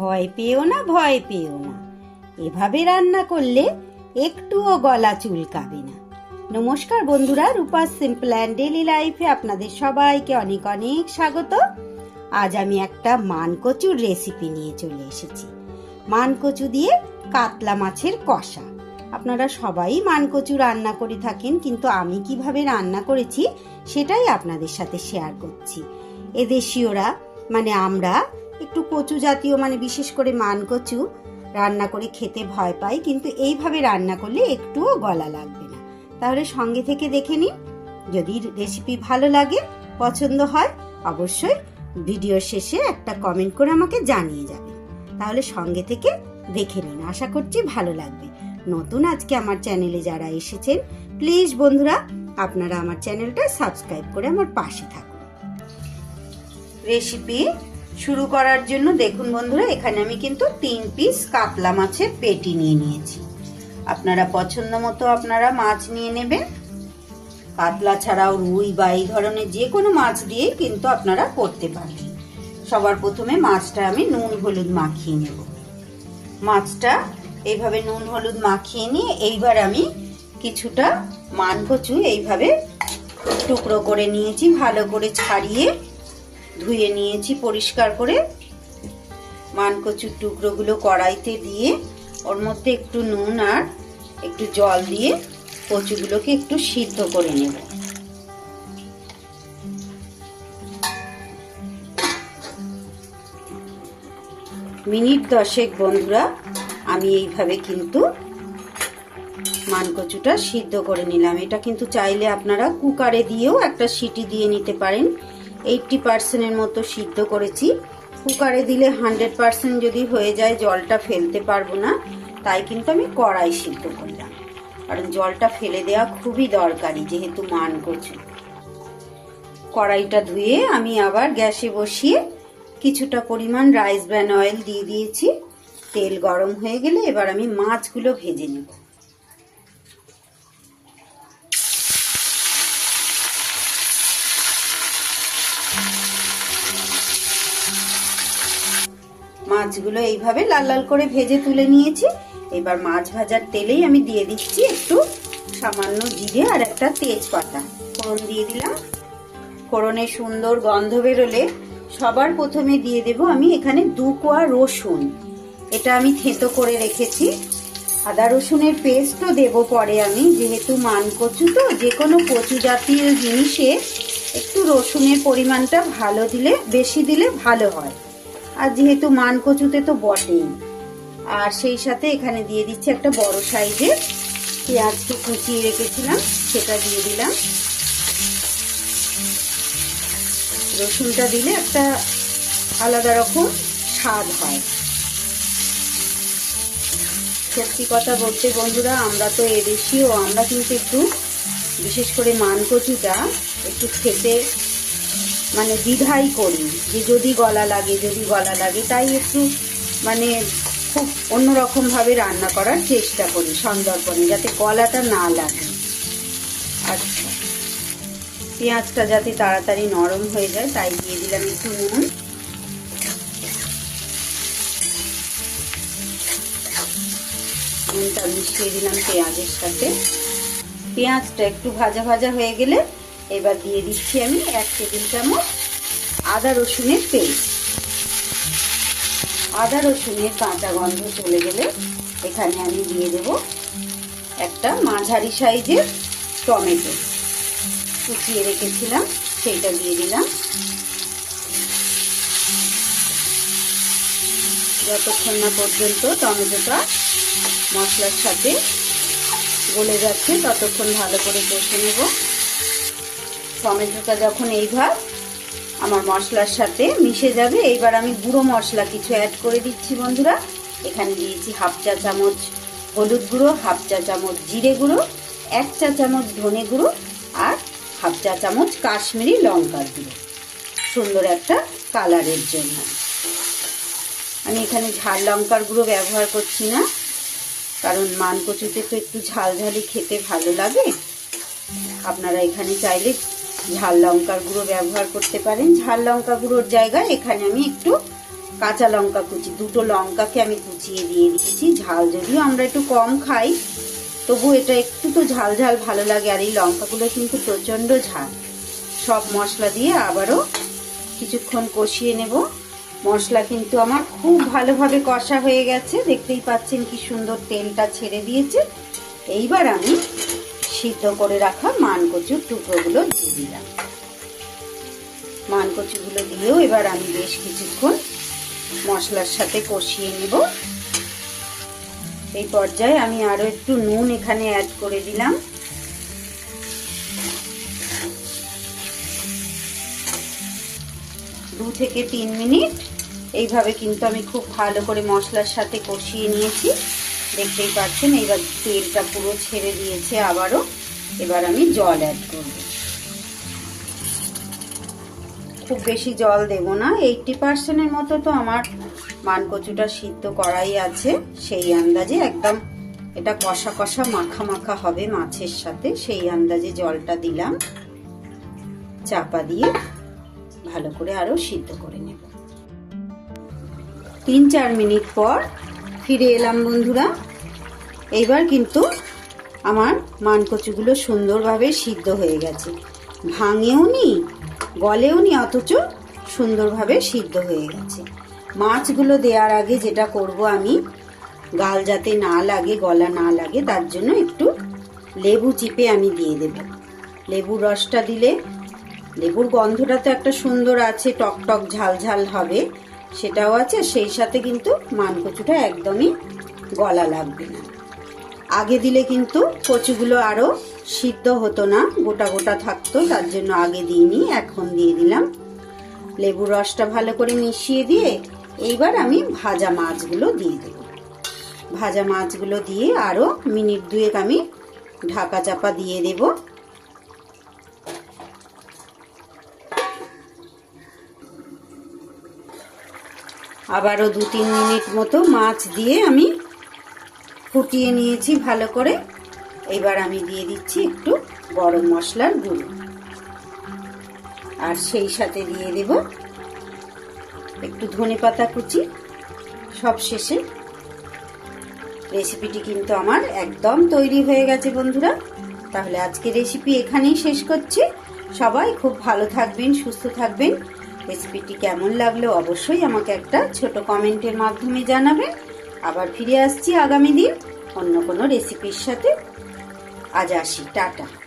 ভয় পেও না, ভয় পেও না। এভাবে রান্না করলে একটুও গলা চুলকাবে না। নমস্কার বন্ধুরা, রূপা সিম্পল অ্যান্ড ডেলি লাইফে আপনাদের সবাইকে অনেক অনেক স্বাগত। আজ আমি একটা মানকচুর রেসিপি নিয়ে চলে এসেছি। মানকচু দিয়ে কাতলা মাছের কষা। আপনারা সবাই মানকচু রান্না করে থাকেন, কিন্তু আমি কীভাবে রান্না করেছি সেটাই আপনাদের সাথে শেয়ার করছি। এদেশীয়রা মানে আমরা একটু কচু জাতীয় মানে বিশেষ করে মানকচু, রান্না করে খেতে ভয় পাই, কিন্তু এইভাবে রান্না করলে একটুও গলা লাগবে না। তাহলে সঙ্গে থেকে দেখে নিন। যদি রেসিপি ভালো লাগে, পছন্দ হয়, অবশ্যই ভিডিও শেষে একটা কমেন্ট করে আমাকে জানিয়ে যাবেন। তাহলে সঙ্গে থেকে দেখে নিন। আশা করছি ভালো লাগবে। নতুন আজকে আমার চ্যানেলে যারা এসেছেন, প্লিজ বন্ধুরা, আপনারা আমার চ্যানেলটা সাবস্ক্রাইব করে আমার পাশে থাকুন। রেসিপি শুরু করার জন্য দেখুন বন্ধুরা, এখানে আমি কিন্তু তিন পিস কাতলা মাছের পেটি নিয়ে নিয়েছি। আপনারা পছন্দ মতো আপনারা মাছ নিয়ে নেবেন। কাতলা ছাড়াও রুই বা এই ধরনের যে কোনো মাছ দিয়ে কিন্তু আপনারা করতে পারেন সবার প্রথমে মাছটা আমি নুন হলুদ মাখিয়ে নেব। মাছটা এইভাবে নুন হলুদ মাখিয়ে নিয়ে এইবার আমি কিছুটা মানকচু এইভাবে টুকরো করে নিয়েছি, ভালো করে ছাড়িয়ে ধুয়ে নিয়েছি পরিষ্কার করে। মানকচুর টুকরোগুলো কড়াইতে দিয়ে ওর মধ্যে একটু নুন আর একটু জল দিয়ে কচুগুলোকে একটু সিদ্ধ করে নেব। মিনিট দশেক বন্ধুরা, আমি এইভাবে কিন্তু মানকচুটা সিদ্ধ করে নিলাম। এটা কিন্তু চাইলে আপনারা কুকারে দিয়েও একটা সিটি দিয়ে নিতে পারেন। এইটটি পার্সেন্টের মতো সিদ্ধ করেছি। কুকারে দিলে হান্ড্রেড পার্সেন্ট যদি হয়ে যায়, জলটা ফেলতে পারব না। তাই কিন্তু আমি কড়াই সিদ্ধ করলাম। কারণ জলটা ফেলে দেওয়া খুবই দরকারি, যেহেতু মান কচু কড়াইটা ধুয়ে আমি আবার গ্যাসে বসিয়ে কিছুটা পরিমাণ রাইস ব্র্যান অয়েল দিয়ে দিয়েছি। তেল গরম হয়ে গেলে এবার আমি মাছগুলো ভেজে নেব। মাছগুলো এইভাবে লাল লাল করে ভেজে তুলে নিয়েছি। এবার মাছ ভাজার তেলেই আমি দিয়ে দিচ্ছি একটু সামান্য জিরে আর একটা তেজপাতা। ফোড়ন দিয়ে দিলাম। ফোড়নে সুন্দর গন্ধ বেরোলে সবার প্রথমে দিয়ে দেব আমি এখানে দু কোয়া রসুন। এটা আমি থেতো করে রেখেছি। আদা রসুনের পেস্টও দেব পরে আমি, যেহেতু মান কচু তো যে কোনো কচু জাতীয় জিনিসে একটু রসুনের পরিমাণটা ভালো দিলে, বেশি দিলে ভালো হয়। আর যেহেতু মান কচুতে তো বটেই। আর সেই সাথে এখানে দিয়ে দিচ্ছি একটা বড় সাইজের পেঁয়াজকে কুচিয়ে রেখেছিলাম, সেটা দিয়ে দিলাম। রসুনটা দিলে একটা আলাদা রকম স্বাদ হয়। সত্যি কথা বলতে বন্ধুরা, আমরা তো এদেশীয়, আমরা কিন্তু একটু বিশেষ করে মান কচুটা একটু খেতে মানে দ্বিধাই করি যে যদি গলা লাগে, যদি গলা লাগে, তাই একটু মানে খুব অন্যরকমভাবে রান্না করার চেষ্টা করি সন্দর্পণে যাতে গলাটা না লাগে। আচ্ছা পেঁয়াজটা যাতে তাড়াতাড়ি নরম হয়ে যায়, তাই দিয়ে দিলাম একটু নুন। নুনটা মিশিয়ে দিলাম পেঁয়াজের সাথে। পেঁয়াজটা একটু ভাজা ভাজা হয়ে গেলে এবার দিয়ে দিচ্ছি আমি এক টেবিল চামচ আদা রসুনের পেস্ট। আদা রসুনের কাঁচা গন্ধ চলে গেলে এখানে আমি দিয়ে দেব একটা মাঝারি সাইজের টমেটো। কুচিয়ে রেখেছিলাম সেইটা দিয়ে দিলাম। যতক্ষণ না পর্যন্ত টমেটোটা মশলার সাথে গলে যাচ্ছে, ততক্ষণ ভালো করে কষে নেব। টমেটোটা যখন এইবার আমার মশলার সাথে মিশে যাবে, এইবার আমি গুঁড়ো মশলা কিছু অ্যাড করে দিচ্ছি বন্ধুরা। এখানে দিয়েছি হাফ চা চামচ হলুদ গুঁড়ো, হাফ চা চামচ জিরে গুঁড়ো, এক চা চামচ ধনে গুঁড়ো আর হাফ চা চামচ কাশ্মীরি লঙ্কার গুঁড়ো। সুন্দর একটা কালারের জন্য। আমি এখানে ঝাল লঙ্কার গুঁড়ো ব্যবহার করছি না, কারণ মান কচুতে তো একটু ঝাল ঝালি খেতে ভালো লাগে। আপনারা এখানে চাইলে ঝাল লঙ্কার গুঁড়ো ব্যবহার করতে পারেন। ঝাল লঙ্কা গুঁড়োর জায়গায় এখানে আমি একটু কাঁচা লঙ্কা কুচি, দুটো লঙ্কাকে আমি কুচিয়ে দিয়ে দিয়েছি ঝাল যদিও আমরা একটু কম খাই, তবু এটা একটু তো ঝাল ঝাল ভালো লাগে, আর এই লঙ্কাগুলো কিন্তু প্রচণ্ড ঝাল। সব মশলা দিয়ে আবারও কিছুক্ষণ কষিয়ে নেব। মশলা কিন্তু আমার খুব ভালোভাবে কষা হয়ে গেছে। দেখতেই পাচ্ছেন কি সুন্দর তেলটা ছেড়ে দিয়েছে। এইবার আমি সিদ্ধ করে রাখা মান কচুর টুকরোগুলো দিয়ে দিলাম। মান কচুগুলো দিয়েও এবার আমি বেশ কিছুক্ষণ মশলার সাথে কষিয়ে নেব। এই পর্যায়ে আমি আরও একটু নুন এখানে অ্যাড করে দিলাম। দু থেকে তিন মিনিট। এইভাবে কিন্তু আমি খুব ভালো করে মশলার সাথে কষিয়ে নিয়েছি। দেখতেই পাচ্ছেন, এইবার তেলটা পুরো ছেড়ে দিয়েছে আবারও। এবার আমি জল অ্যাড করব। খুব বেশি জল দেব না এইটটি পার্সেন্টের মতো তো আমার মানকচুটা সিদ্ধ করাই আছে। সেই আন্দাজে একদম এটা কষা কষা মাখা মাখা হবে মাছের সাথে, সেই আন্দাজে জলটা দিলাম। চাপা দিয়ে ভালো করে আরও সিদ্ধ করে নেব। তিন চার মিনিট পর ফিরে এলাম বন্ধুরা। এইবার কিন্তু আমার মানকচুগুলো সুন্দরভাবে সিদ্ধ হয়ে গেছে। ভাঙেও নি, গলেও নি, অথচ সুন্দরভাবে সিদ্ধ হয়ে গেছে। মাছগুলো দেওয়ার আগে যেটা করব আমি, গাল যাতে না লাগে, গলা না লাগে, তার জন্য একটু লেবু চিপে আমি দিয়ে দেব। লেবুর রসটা দিলে, লেবুর গন্ধটা তো একটা সুন্দর আছে, টক টক ঝাল ঝাল হবে। সেটাও আছে, সেই সাথে কিন্তু মানকচুটা একদমই গলা লাগবে না। আগে দিলে কিন্তু কচুগুলো আরও সিদ্ধ হতো না, গোটা গোটা থাকতো, তার জন্য আগে দিইনি, এখন দিয়ে দিলাম। লেবুর রসটা ভালো করে মিশিয়ে দিয়ে এইবার আমি ভাজা মাছগুলো দিয়ে দেব। ভাজা মাছগুলো দিয়ে আরও মিনিট দুয়েক আমি ঢাকা চাপা দিয়ে দেব। আবারও দু তিন মিনিট মতো মাছ দিয়ে আমি ফুটিয়ে নিয়েছি ভালো করে। এবার আমি দিয়ে দিচ্ছি একটু গরম মশলার গুঁড়ো। আর সেই সাথে দিয়ে দেব একটু ধনে পাতা কুচি। সব শেষে রেসিপিটি কিন্তু আমার একদম তৈরি হয়ে গেছে বন্ধুরা। তাহলে আজকে রেসিপি এখানেই শেষ করছি। সবাই খুব ভালো থাকবেন, সুস্থ থাকবেন। রেসিপিটি কেমন লাগল অবশ্যই আমাকে একটা ছোট কমেন্টের মাধ্যমে জানাবেন আবার ফিরে আসছি আগামী দিন অন্য কোনো রেসিপির সাথে। আজ আসি, টাটা।